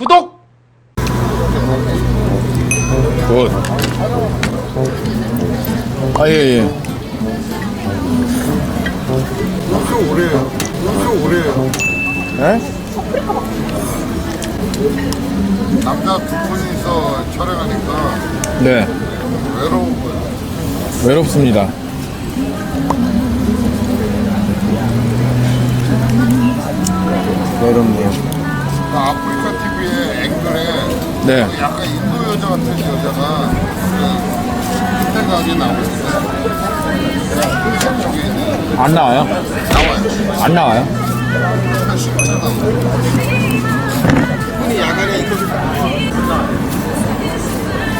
구독! 굿. 아, 예, 예. 엄청 오래요. 엄청 오래요. 네? 남자 두 분이서 촬영하니까 네. 외로운 거예요. 외롭습니다. 외롭네요. TV의 앵글에 네. 약간 인도 여자 같은 여자가 그 그때가게 나오는데 저쪽에 있는 안 나와요? 나와요. 안 나와요? 흔히 야간에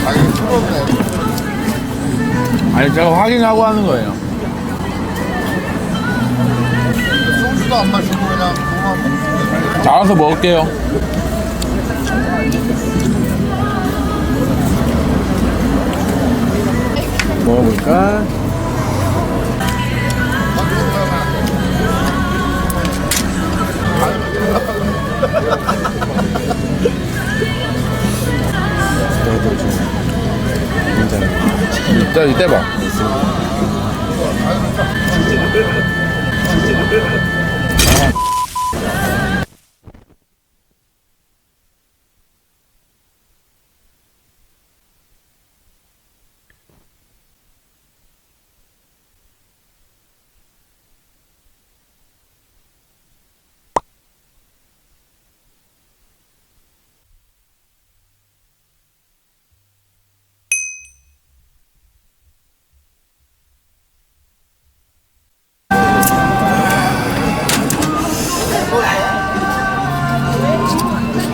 자기 프로그램 아니, 제가 확인하고 하는 거예요. 소주도 안 마시고 그냥 그만 먹는 알아서 먹을게요. 먹어볼까? 이따 이따 봐.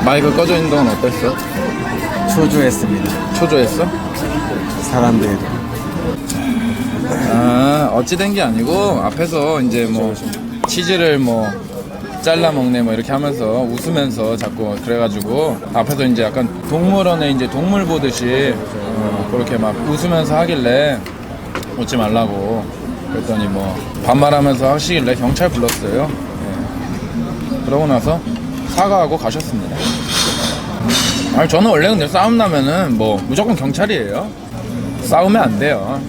마이크 꺼져 있는 동안 어땠어? 초조했습니다. 초조했어? 사람들 아 어찌 된 게 아니고 앞에서 이제 뭐 치즈를 뭐 잘라 먹네 뭐 이렇게 하면서 웃으면서 자꾸 그래가지고 앞에서 이제 약간 동물원에 이제 동물 보듯이 어, 그렇게 막 웃으면서 하길래 웃지 말라고 그랬더니 뭐 반말하면서 하시길래 경찰 불렀어요. 예. 그러고 나서 사과하고 가셨습니다. 아니 저는 원래 근데 싸움 나면은 뭐 무조건 경찰이에요. 싸우면 안 돼요.